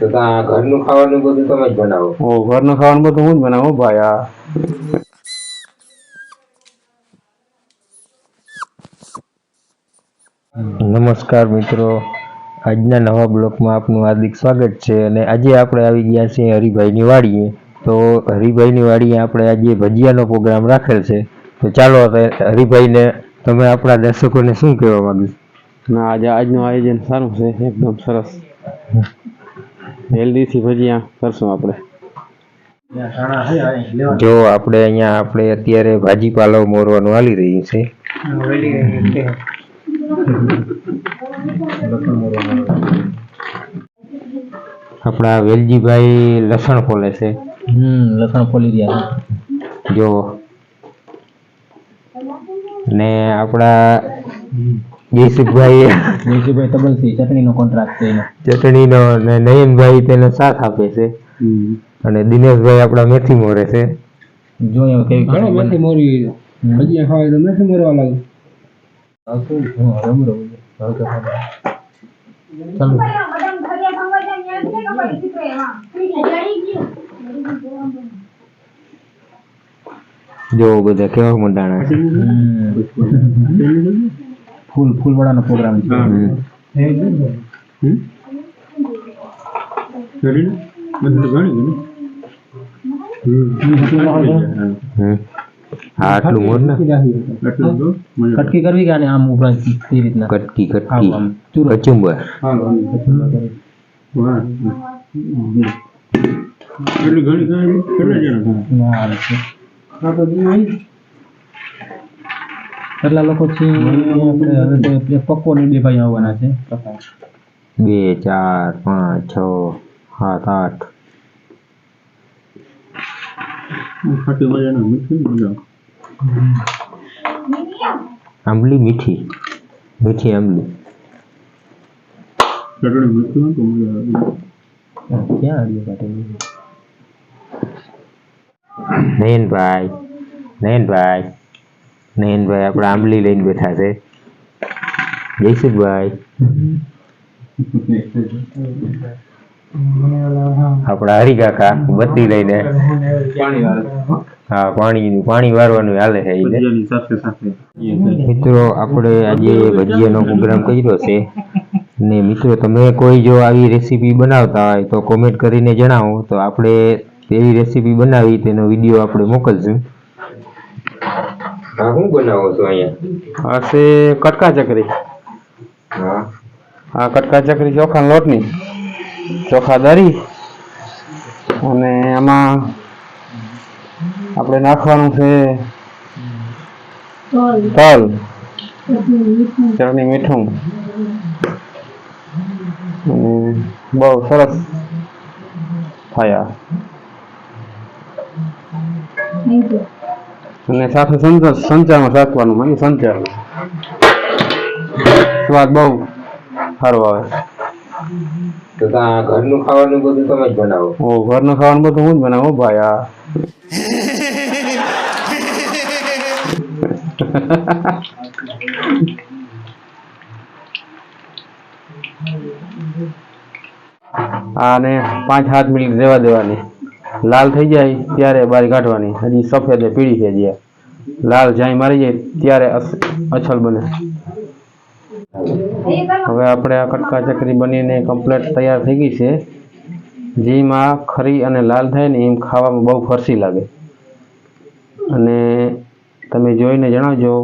તો ત્યાં ઘરનું ખાવાનું બધું તમે જ બનાવો. ઓ ઘરનું ખાવાનું બધું હું જ બનાવું ભાઈ આ. નમસ્કાર મિત્રો. આજના નવા બ્લોકમાં આપનું હાર્દિક સ્વાગત છે અને આજે આપણે આવી ગયા છીએ હરિભાઈની વાડીએ તો હરિભાઈની વાડીએ આપણે આજે ભજીયાનો પ્રોગ્રામ રાખેલ છે. તો ચાલો હવે હરિભાઈને તમે આપણા દર્શકોને શું કહેવા માંગો ના આજે આજનું આયોજન સારું છે એકદમ સરસ. હેલ્ધીથી ભજીયા કરશું આપણે. જો આપણે અહીંયા આપણે અત્યારે ભાજીપાલો મોરવાનું હાલી રહ્યું છે. આપણા વેલજીભાઈ લસણ ફોલે છે. હમ લસણ ફોલી રહ્યા જો. ને આપણા જયસુખભાઈ જયસુભાઈ ચટણી ચટણીનો કોન્ટ્રાક્ટ છે એનો. ચટણીનો અને નયનભાઈ તેનો સાથ આપે છે. અને દિનેશભાઈ આપણા મેથી મોરે છે. જોઈએ કેવી ઘણો મેથી મોરી. ભજીયા ખાવા તો મેથી મોરવા લાગે. જો બધા કેવા મંડાણા છે. ફૂલ ફૂલ વડાનો પ્રોગ્રામ છે હમ. હમ. હા. આટલું મોર ને? કટકી કરવી કે આમ ઉપરાંત રીતના. કટકી કટકી. કચુંબર. ના આવે છે કેટલા લોકો છે આપણે હવે તો પક્કો ને બે ભાઈ આવવાના છે. બે ચાર પાંચ છ સાત આઠ. આંબલી મીઠી. મીઠી આંબલી. નયનભાઈ નયનભાઈ. નયનભાઈ આપણે આંબલી લઈને બેઠા છે. જયસુખભાઈ આપણા હરિકાકા બત્તી લઈને. હા, પાણી પાણી વારવાનું હાલે છે મિત્રો, આપણે આજે ભજીયાનો પ્રોગ્રામ કર્યો છે. ને મિત્રો, તમે કોઈ જો આવી રેસીપી બનાવતા હોય તો કોમેન્ટ કરીને જણાવો. તો આપણે એવી રેસીપી બનાવી, તેનો વીડિયો આપણે મોકલશું. હા હું બનાવો છો અહીંયા? આ છે કટકા ચકરી. હા. આ કટકા ચકરી ચોખા લોટની. ચોખા દરી અને એમાં આપણે નાખવાનું છે તલ. ચટણી મીઠું. અને બહુ સરસ થયા અને સાથે સંચાર સંચામાં સાચવાનું મને સંચાર સ્વાદ બહુ સારો આવે. તો ઘરનું ખાવાનું બધું તમે જ બનાવો. ઓ ઘરનું ખાવાનું બધું હું જ બનાવું ભાઈ આ. આને પાંચ સાત મિનિટ રેવા દેવાની. લાલ થઈ જાય ત્યારે બારી કાઢવાની હજી સફેદ પીળી થઈ જાય. લાલ જાય મારી જાય ત્યારે અછલ બને. હવે આપણે આ કટકા ચકરી બનીને કમ્પ્લેટ તૈયાર થઈ ગઈ છે. જેમાં ખરી અને લાલ થાય ને એમ ખાવામાં બહુ ફરસી લાગે. અને તમે જોઈને જણાવજો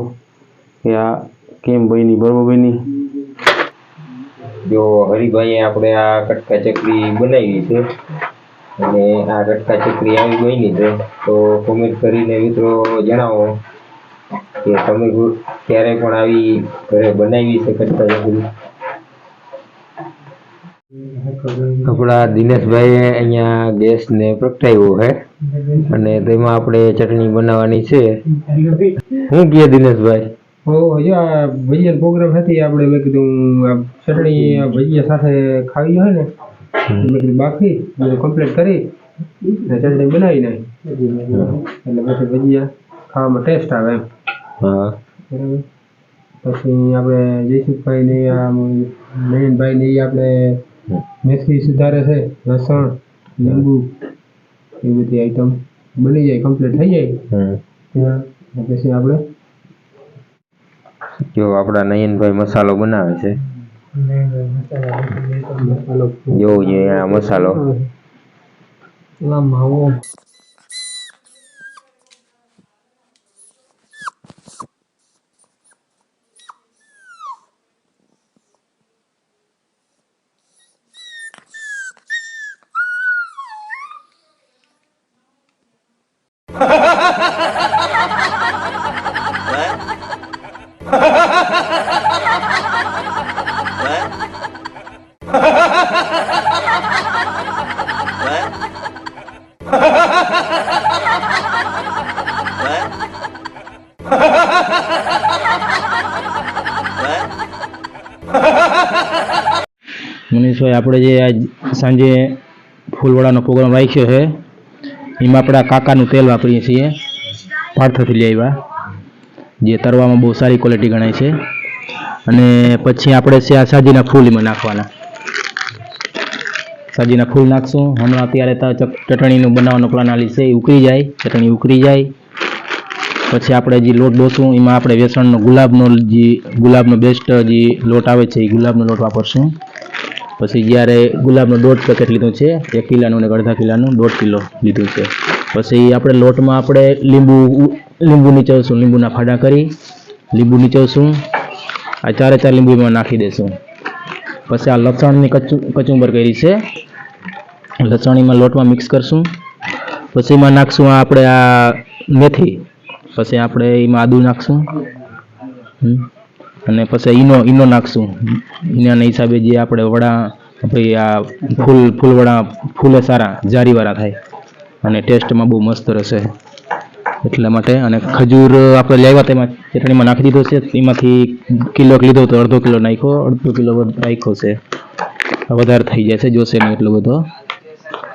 કે આ કેમ બની, બરોબર બની? જો હરિભાઈએ આપણે આ કટકા ચકરી બનાવી છે અને આ કટકા ચકરી આવી બની છે. તો કોમેન્ટ કરીને મિત્રો જણાવો કે તમે ક્યારે પણ આવી ઘરે બનાવી છે કટકા ચકરી આપણા દિનેશભાઈએ અહીંયા ગેસને પ્રગટાવ્યો છે અને તેમાં આપણે ચટણી બનાવવાની છે. શું કહે દિનેશભાઈ? ઓ ભજીયા પ્રોગ્રામ હતી આપણે મેં કીધું ચટણી ભજીયા સાથે ખાવી હોય ને કીધું બાકી બધું કમ્પ્લીટ કરી ચટણી બનાવી નાખી. એટલે પછી ભજીયા ખાવામાં ટેસ્ટ આવે એમ. હા. બરાબર. પછી આપણે જયસુખભાઈ ને આ નયનભાઈ ને એ આપણે મેથી સુધારે છે લસણ લીંબુ એ બધી આઈટમ બની જાય કમ્પ્લીટ થઈ જાય. પછી આપણે જો આપણા નયનભાઈ મસાલો બનાવે છે. મસાલો જોવું જોઈએ આ મસાલો એમાં માવો મનીષભાઈ આપણે જે આજ સાંજે ફૂલવડાનો પ્રોગ્રામ રાખ્યો છે, એમાં આપણે કાકાનું તેલ વાપરીએ છીએ. પાર્થથી લઈ આવ્યા. જે તરવામાં બહુ સારી ક્વોલિટી ગણાય છે. અને પછી આપણે છે આ સાજીના ફૂલ એમાં નાખવાના. સાજીના ફૂલ નાખશું. હમણાં અત્યારે તો ચટણીનું બનાવવાનો પ્લાન છે. એ ઉકળી જાય. ચટણી ઉકળી જાય. પછી આપણે જે લોટ દોશું એમાં આપણે વેસણનો ગુલાબનો જે ગુલાબનો બેસ્ટ જે લોટ આવે છે, એ ગુલાબનો લોટ વાપરશું. પછી જ્યારે ગુલાબનો દોઢ પેકેટ લીધું છે, એક કિલાનું અને અડધા કિલાનું દોઢ કિલો લીધું છે. પછી આપણે લોટમાં આપણે લીંબુ લીંબુ નીચવશું. લીંબુના ફાડા કરી લીંબુ નીચવશું. આ ચારે ચાર લીંબુ એમાં નાખી દઈશું પછી આ લસણની કચુ, કચુંબર કરી છે. લસણીમાં લોટમાં મિક્સ કરશું. પછી એમાં નાખશું આપણે આ મેથી. પછી આપણે એમાં આદુ નાખશું. અને પછી ઈનો ઈનો નાખશું. ઈનાના હિસાબે જે આપણે વડા, ભાઈ આ ફૂલ, ફૂલવડા, ફૂલે સારા, જારીવાળા થાય. અને ટેસ્ટમાં બહુ મસ્ત રહેશે. એટલા માટે. અને ખજૂર આપણે લાવ્યા તેમાં ચટણીમાં નાખી દીધો છે. એમાંથી કિલો લીધો તો અડધો કિલો નાખ્યો. અડધો કિલો નાખ્યો છે. વધારે થઈ જાય છે જોશે નહીં એટલો બધો.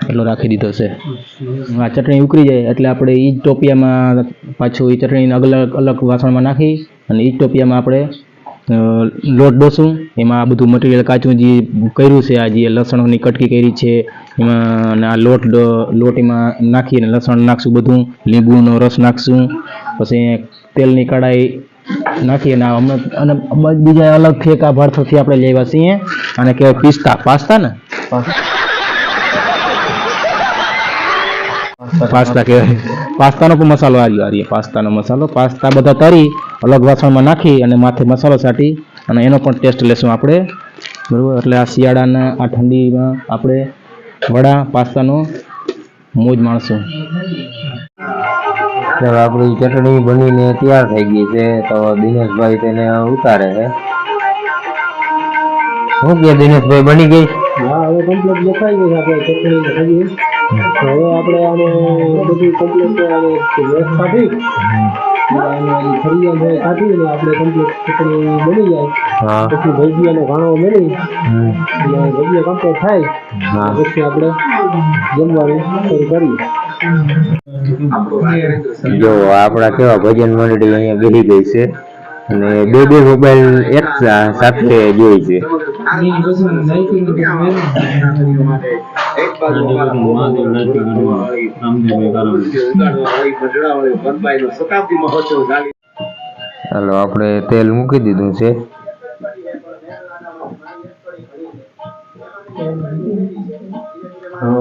એટલો રાખી દીધો છે. આ ચટણી ઉકળી જાય એટલે આપણે એ ટોપિયામાં પાછું એ ચટણીને અલગ અલગ વાસણમાં નાખી અને એ જ ટોપિયામાં આપણે લોટ ડોસું. એમાં આ બધું મટીરિયલ કાચું જે કર્યું છે, આ જે લસણની કટકી કરી છે, એમાં આ લોટ લોટ એમાં નાખીને લસણ નાખશું બધું, લીંબુનો રસ નાખશું, પછી તેલની કડાઈ નાખી અને હમણાં અને બીજા અલગથી એક આ ભારતથી આપણે લેવા છીએ અને કહેવાય પિસ્તા. પાસ્તા ને? પાસ્તા કહેવાય. પાસ્તાનો પણ મસાલો આવ્યો આ રહ્યો પાસ્તાનો મસાલો. પાસ્તા બધા તરી અલગ વાસણમાં નાખી અને માથે મસાલો છાંટી અને એનો પણ ટેસ્ટ લેશું આપણે. બરાબર? એટલે આ શિયાળાના આ ઠંડીમાં આપણે વડા પાસ્તાનો મોજ માણશું. આપણી ચટણી બનીને તૈયાર થઈ ગઈ છે તો દિનેશભાઈ તેને ઉતારે છે. શું કે દિનેશભાઈ બની ગઈ? હા હવે કમ્પ્લીટ દેખાઈ ગઈ આપણે ચટણી હવે આપણે આને બધું કમ્પ્લીટ વેસ્ટ કાઢી અને ફરિયાદ આપણે કમ્પ્લીટ ચટણી બની જાય. હા. પછી ભજીયાનો ઘાણો મેળવી. અને ભજીયા કમ્પ્લીટ થાય. પછી આપણે જમવાનું શરૂ કરીએ. જો આપણા કેવા ભજન મંડળી અહીંયા બેસી ગઈ છે. અને બે બે મોબાઈલ એક સાથે જોઈ છે. ચાલો આપણે તેલ મૂકી દીધું છે. આ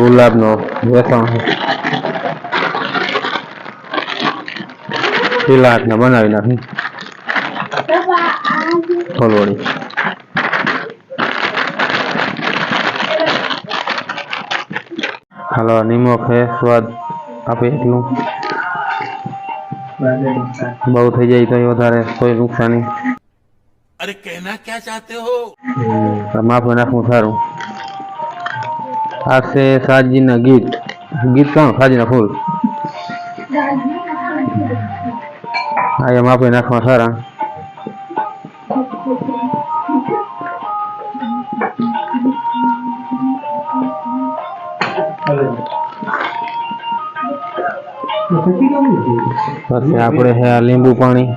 ગુલાબનો વેચાણ પેલા હાથના બનાવી નાખી. ફોલવડી. હાલો નિમક હે સ્વાદ આપે એટલું. બહુ થઈ જાય તો વધારે કોઈ નુકસાની. અરે કહેના ક્યાં ચાહતે હો? માફી નાખવું સારું. આ છે સાજીના ગીત. ગીત કાં સાજીના ફૂલ. આ એમ આપણે નાખવા સારા. પછી આપણે છે આ લીંબુ પાણી.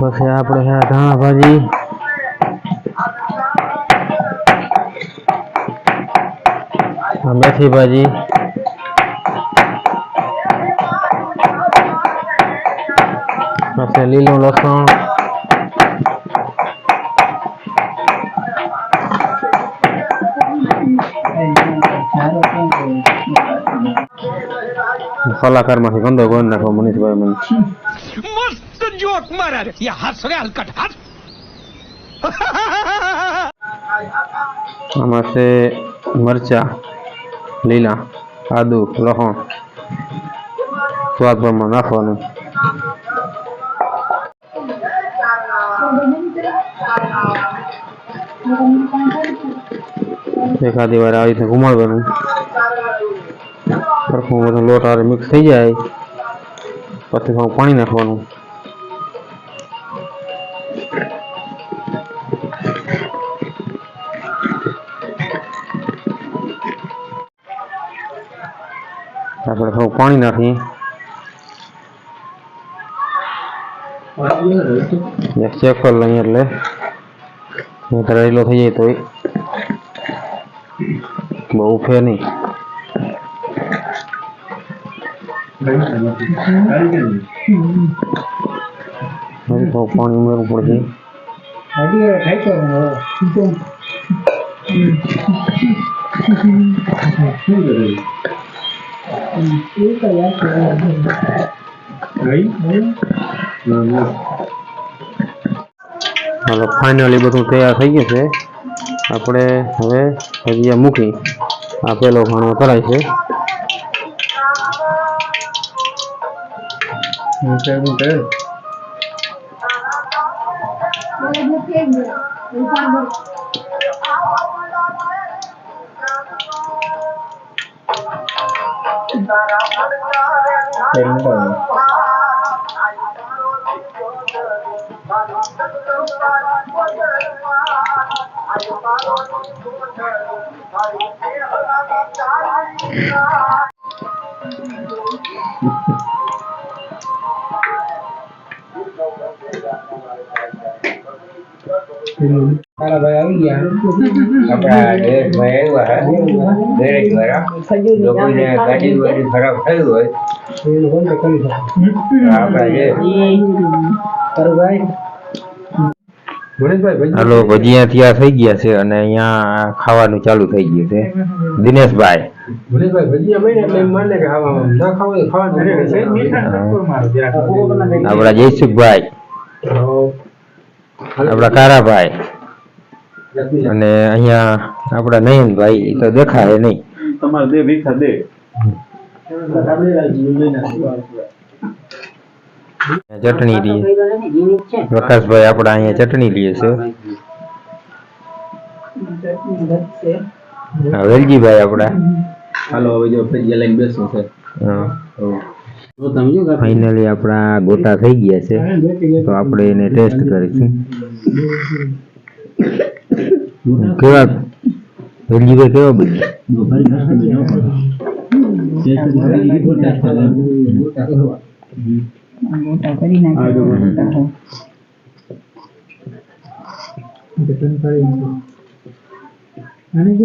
પછી આપણે છે ધાણા ભાજી. મેથી ભાજી. પછી લીલું લસણ. કલાકારમાંથી ગંદો ગોળ નાખો મનીષભાઈ મને મસ્ત જોક મારા રે યા હાથ રે હલકટ હાથ આમાં છે મરચા લીલા આદુ લહણ સ્વાદ પ્રમાણ નાખવાનું એકાદી વાર આવી રીતે ઘુમાડવાનું સરખું બધું લોટ હારે મિક્સ થઈ જાય. પછી થોડું પાણી નાખવાનું. આપણે થોડું પાણી નાખીએ. ચેક કરી લઈએ એટલે નહીંતર રેલો થઈ જાય તો બહુ ફે નહીં. થોડું પાણી ઉમેરવું પડશે હજી થાય હવે. એ તો યાદ. હાલો ફાઇનલી બધું તૈયાર થઈ ગયું છે આપણે હવે હજી મૂકી આ પેલો ખાણો કરાય છે Muter, muter. Thank you. મારા ભાઈ આવી ગયા આપણા દેશભાઈ આવ્યા દરેક વાળા જો ગાડી વાડી ખરાબ થયું હોય એનું બંધ કરી શકો તો આપણા જે તારું હાલો ભજીયા ત્યાં થઈ ગયા છે અને અહીંયા ખાવાનું ચાલુ થઈ ગયું છે. દિનેશભાઈ. આપણા જયસુખભાઈ. આપણા કારાભાઈ. અને અહીંયા આપણા નયનભાઈ તો દેખાય નહીં. ચટણી લઈએ પ્રકાશભાઈ આપડા અહીંયા ચટણી લઈએ છે. હા, વેલજીભાઈ આપડા હાલો હવે જો ભજીયા લઈને બેસું છે. ફાઇનલી આપણા ગોટા થઈ ગયા છે. તો આપણે એને ટેસ્ટ કરીશું. કેવા? વેલજીભાઈ કેવા બન્યા? અને જે